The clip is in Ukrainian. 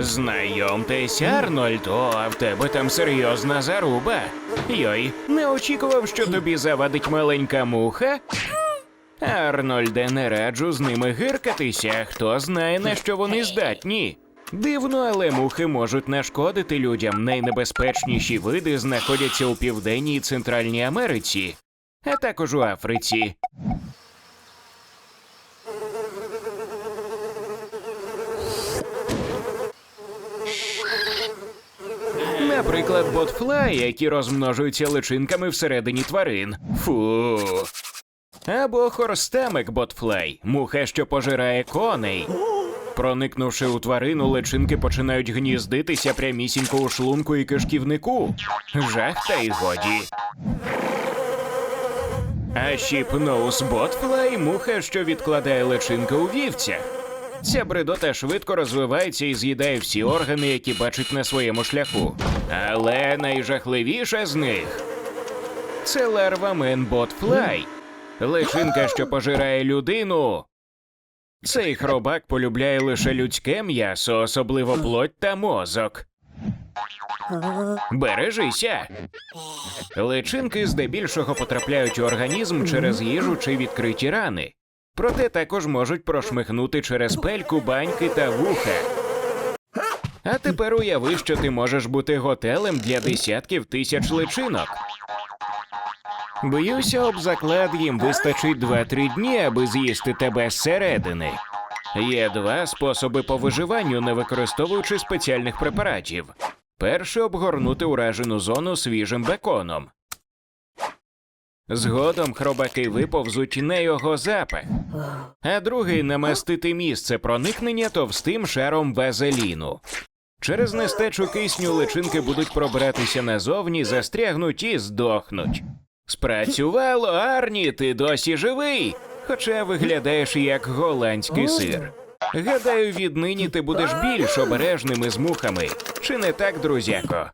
Знайомтесь, Арнольд, о, а в тебе там серйозна заруба. Йой, не очікував, що тобі завадить маленька муха. Арнольде, не раджу з ними гиркатися, хто знає, на що вони здатні. Дивно, але мухи можуть нашкодити людям. Найнебезпечніші види знаходяться у Південній і Центральній Америці, а також у Африці. Наприклад, ботфлай, які розмножуються личинками всередині тварин. Фу. Або хорстемик ботфлай, муха, що пожирає коней. Проникнувши у тварину, личинки починають гніздитися прямісінько у шлунку і кишківнику. Жах та й годі. А щіпноус ботфлай муха, що відкладає личинки у вівцях. Ця бредота швидко розвивається і з'їдає всі органи, які бачить на своєму шляху. Але найжахливіша з них це ларва Менботфлай. Личинка, що пожирає людину. Цей хробак полюбляє лише людське м'ясо, особливо плоть та мозок. Бережися. Личинки здебільшого потрапляють у організм через їжу чи відкриті рани. Проте також можуть прошмихнути через пельку, баньки та вуха. А тепер уяви, що ти можеш бути готелем для десятків тисяч личинок. Боюся, об заклад їм вистачить 2-3 дні, аби з'їсти тебе зсередини. Є два способи по виживанню, не використовуючи спеціальних препаратів. Перше обгорнути уражену зону свіжим беконом. Згодом хробаки виповзуть на його запах, а другий намастити місце проникнення товстим шаром вазеліну. Через нестечу кисню личинки будуть пробиратися назовні, застрягнуть і здохнуть. Спрацювало, Арні, ти досі живий, хоча виглядаєш як голландський сир. Гадаю, віднині ти будеш більш обережним із мухами. Чи не так, друзяко?